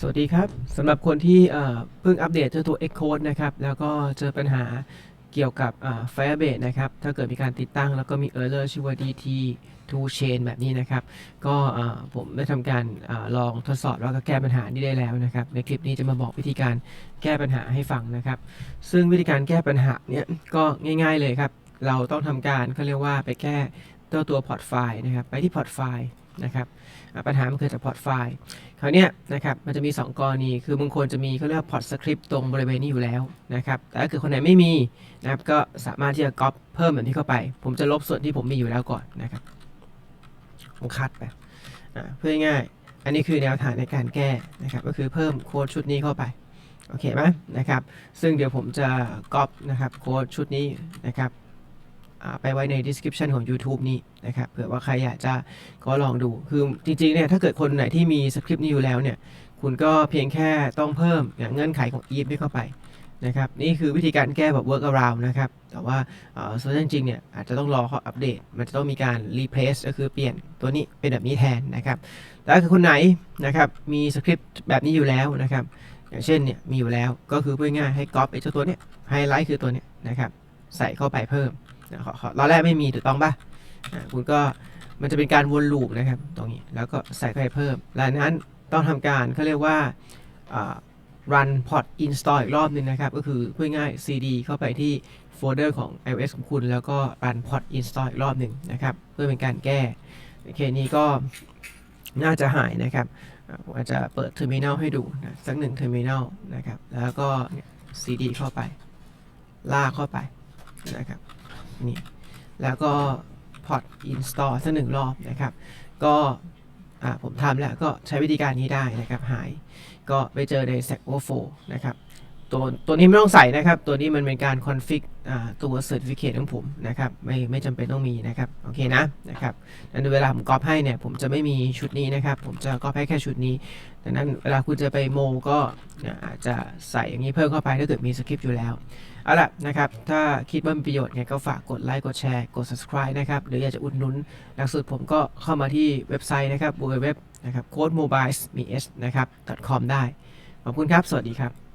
สวัสดีครับสำหรับคนที่เพิ่งอัปเดตเจ้าตัว Xcode นะครับ แล้วก็เจอปัญหาเกี่ยวกับ Firebase นะครับ ถ้าเกิดมีการติดตั้งแล้วก็มี error ชื่อว่า DT to chain แบบนี้นะครับ ก็ผมได้ทำการอลองทดสอบแล้วก็แก้ปัญหานี้ได้แล้วนะครับ ในคลิปนี้จะมาบอกวิธีการแก้ปัญหาให้ฟังนะครับ ซึ่งวิธีการแก้ปัญหาเนี่ยก็ง่าย ๆเลยครับ เราต้องทำการเขาเรียกว่าไปแก้ตัวตัวพอร์ตไฟล์นะครับ ไปที่พอร์ตไฟล์ นะครับปัญหามันเกิดจากพอร์ตไฟล์คราวนี้นะครับมันจะมี 2 กรณี คือบางคนจะมีเขาเรียกพอร์ตสคริปต์ตรงบริเวณนี้อยู่แล้วนะครับแต่ถ้าเกิดคนไหนไม่มีนะครับก็สามารถที่จะก๊อปเพิ่มแบบนี้เข้าไป ผมจะลบส่วนที่ผมมีอยู่แล้วก่อนนะครับผมคัดไปเพื่อง่าย อันนี้คือแนวทางในการแก้นะครับก็คือเพิ่มโค้ดชุดนี้เข้าไปโอเคไหมนะครับ ซึ่งเดี๋ยวผมจะก๊อปนะครับโค้ดชุดนี้นะครับ ไปไว้ใน description ของ YouTube นี้นะครับเผื่อว่าใครอยากจะก็ลองดู คือจริงๆเนี่ยถ้าเกิดคนไหนที่มีสคริปต์นี้อยู่แล้วเนี่ยคุณก็เพียงแค่ต้องเพิ่มเงื่อนไขของ if นี้เข้าไปนะครับนี่คือวิธีการแก้แบบ work around นะครับ แต่ว่าส่วนจริงเนี่ยอาจจะต้องรอเขาอัปเดต มันจะต้องมีการ replace ก็คือเปลี่ยนตัวนี้เป็นแบบนี้แทนนะครับแต่ถ้าเกิดคนไหนนะครับมีสคริปต์แบบนี้อยู่แล้วนะครับ อย่างเช่นเนี่ยมีอยู่แล้วก็คือพูดง่ายให้ก๊อปไอ้เจ้าตัวเนี้ยไฮไลท์คือตัวเนี้ยนะครับใส่เข้าไปเพิ่ม นะขอแรกไม่มีถูกต้องป่ะอ่าคุณก็มันจะเป็นการวนลูปนะครับตรงนี้แล้วก็ใส่เข้าไปเพิ่ม หลังนั้นต้องทำการเขาเรียกว่า run port install อีกรอบหนึงนะครับ ก็คือพูดง่าย cd เข้าไปที่โฟลเดอร์ของ iOS ของคุณ แล้วก็ run port install อีกรอบหนึ่งนะครับ เพื่อเป็นการแก้โอเคนี้ก็น่าจะหายนะครับอาผมอาจจะเปิด terminal ให้ดูนะสักหนึ่ง terminal นะครับ แล้วก็ cd เข้าไป ลากเข้าไปนะครับ นี่แล้วก็พอร์ต install สักหนึ่งรอบนะครับ ก็อ่าผมทำแล้วก็ใช้วิธีการนี้ได้นะครับหาย ก็ไปเจอใน Stack Overflow นะครับ ตัวตัวนี้ไม่ต้องใส่นะครับ ตัวนี้มันเป็นการ config อ่าตัว certificate ของผมนะครับไม่ไม่จำเป็นต้องมีนะครับโอเคนะนะครับดังนั้นเวลาผมก๊อปให้เนี่ยผมจะไม่มีชุดนี้นะครับ ผมจะก๊อปให้แค่ชุดนี้ดังนั้นเวลาคุณจะไปโมก็อาจจะใส่อย่างนี้เพิ่มเข้าไปถ้าเกิดมีสคริปต์อยู่แล้วเอาล่ะนะครับถ้าคิดว่ามีประโยชน์ไงก็ฝากกดไลค์กดแชร์กด subscribe นะครับหรืออยากจะอุดหนุนหลักสูตรผมก็เข้ามาที่เว็บไซต์นะครับ www นะครับ code mobile มี s นะครับ .com ได้ขอบคุณครับ สวัสดีครับ